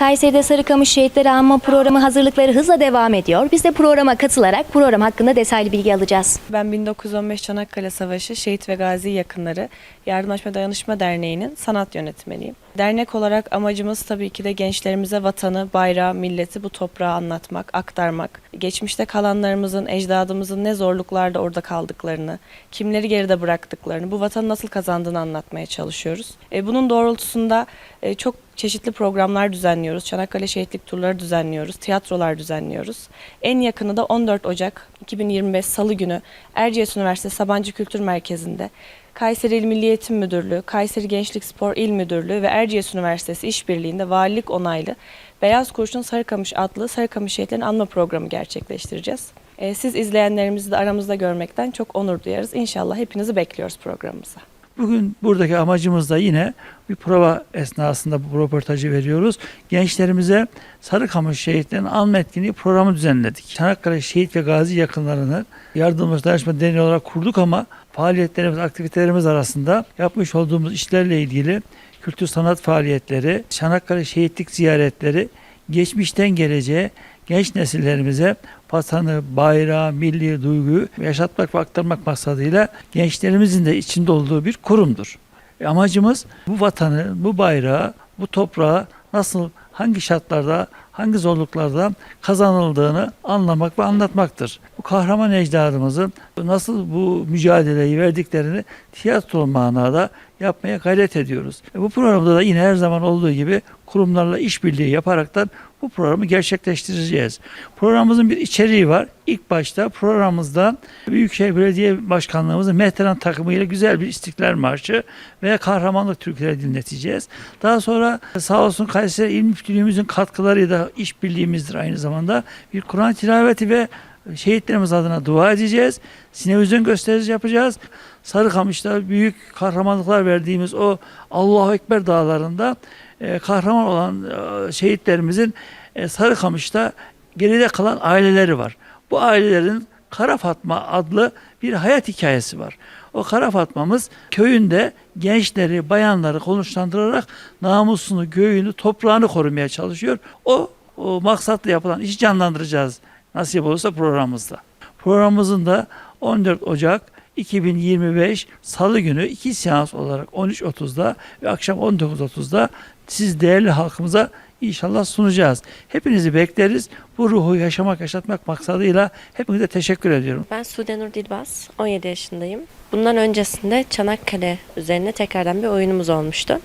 Kayseri'de Sarıkamış Şehitleri Anma Programı hazırlıkları hızla devam ediyor. Biz de programa katılarak program hakkında detaylı bilgi alacağız. Ben 1915 Çanakkale Savaşı Şehit ve Gazi Yakınları Yardımlaşma Dayanışma Derneği'nin sanat yönetmeniyim. Dernek olarak amacımız tabii ki de gençlerimize vatanı, bayrağı, milleti bu toprağa anlatmak, aktarmak. Geçmişte kalanlarımızın, ecdadımızın ne zorluklarda orada kaldıklarını, kimleri geride bıraktıklarını, bu vatanı nasıl kazandığını anlatmaya çalışıyoruz. E, bunun doğrultusunda e, çok çeşitli programlar düzenliyoruz. Çanakkale Şehitlik turları düzenliyoruz, tiyatrolar düzenliyoruz. En yakını da 14 Ocak 2025 Salı günü Erciyes Üniversitesi Sabancı Kültür Merkezi'nde Kayseri İl Milli Eğitim Müdürlüğü, Kayseri Gençlik Spor İl Müdürlüğü ve Erciyes Üniversitesi işbirliğinde valilik onaylı Beyaz Kurşun Sarıkamış adlı Sarıkamış Şehitlerin Anma Programı gerçekleştireceğiz. Ee, Siz izleyenlerimizi de aramızda görmekten çok onur duyarız. İnşallah hepinizi bekliyoruz programımıza. Bugün buradaki amacımız da yine bir prova esnasında bu röportajı veriyoruz. Gençlerimize Sarıkamış Şehitlerin Anma Etkinliği programı düzenledik. Çanakkale Şehit ve Gazi yakınlarını yardımcı dayanışma derneği olarak kurduk ama faaliyetlerimiz, aktivitelerimiz arasında yapmış olduğumuz işlerle ilgili kültür sanat faaliyetleri, Çanakkale şehitlik ziyaretleri, geçmişten geleceğe genç nesillerimize vatanı, bayrağı, milli duyguyu yaşatmak ve aktarmak maksadıyla gençlerimizin de içinde olduğu bir kurumdur. E, Amacımız bu vatanı, bu bayrağı, bu toprağı nasıl, hangi şartlarda, hangi zorluklarda kazanıldığını anlamak ve anlatmaktır. Bu kahraman ecdadımızın nasıl bu mücadeleyi verdiklerini tiyatro manada yapmaya gayret ediyoruz. E, Bu programda da yine her zaman olduğu gibi kurumlarla işbirliği yaparaktan bu programı gerçekleştireceğiz. Programımızın bir içeriği var. İlk başta programımızda Büyükşehir Belediye Başkanlığımızın Mehteran takımıyla güzel bir İstiklal Marşı ve kahramanlık türküleri dinleteceğiz. Daha sonra sağ olsun Kayseri İl Müftülüğümüzün katkılarıyla işbirliğimizdir aynı zamanda. Bir Kur'an tilaveti ve şehitlerimiz adına dua edeceğiz. Sinevizyon gösterisi yapacağız. Sarıkamış'ta büyük kahramanlıklar verdiğimiz o Allahu Ekber dağlarında e, kahraman olan e, şehitlerimizin e, Sarıkamış'ta geride kalan aileleri var. Bu ailelerin Kara Fatma adlı bir hayat hikayesi var. O Kara Fatma'mız köyünde gençleri, bayanları konuşlandırarak namusunu, göğünü, toprağını korumaya çalışıyor. O, o maksatla yapılan işi canlandıracağız nasip olursa programımızda. Programımızın da 14 Ocak 2025 Salı günü iki seans olarak 13.30'da ve akşam 19.30'da siz değerli halkımıza inşallah sunacağız. Hepinizi bekleriz. Bu ruhu yaşamak, yaşatmak maksadıyla hepinize teşekkür ediyorum. Ben Sude Nur Dilbaz, 17 yaşındayım. Bundan öncesinde Çanakkale üzerine tekrardan bir oyunumuz olmuştu.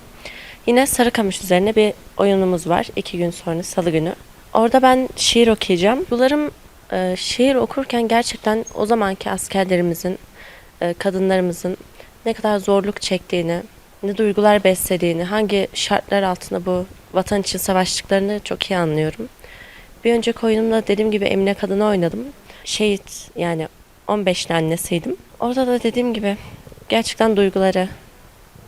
Yine Sarıkamış üzerine bir oyunumuz var. iki gün sonra Salı günü. Orada ben şiir okuyacağım. Duygularım e, şiir okurken gerçekten o zamanki askerlerimizin, e, kadınlarımızın ne kadar zorluk çektiğini, ne duygular beslediğini, hangi şartlar altında bu vatan için savaştıklarını çok iyi anlıyorum. Bir önceki oyunumda dediğim gibi Emine Kadın'ı oynadım. Şehit yani 15'li annesiydim. Orada da dediğim gibi gerçekten duyguları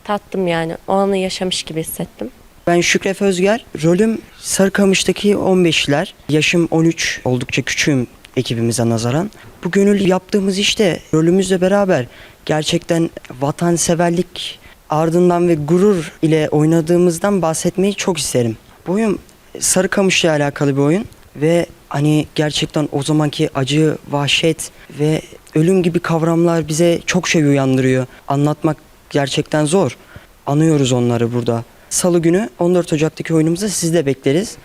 tattım yani. O anı yaşamış gibi hissettim. Ben Şükref Özger. Rolüm Sarıkamış'taki 15'ler. Yaşım 13. Oldukça küçüğüm ekibimize nazaran. Bu gönül yaptığımız işte rolümüzle beraber gerçekten vatanseverlik ardından ve gurur ile oynadığımızdan bahsetmeyi çok isterim. Bu oyun Sarıkamış'la alakalı bir oyun ve hani gerçekten o zamanki acı, vahşet ve ölüm gibi kavramlar bize çok şey uyandırıyor. Anlatmak gerçekten zor. Anıyoruz onları burada. Salı günü 14 Ocak'taki oyunumuzda sizi de bekleriz.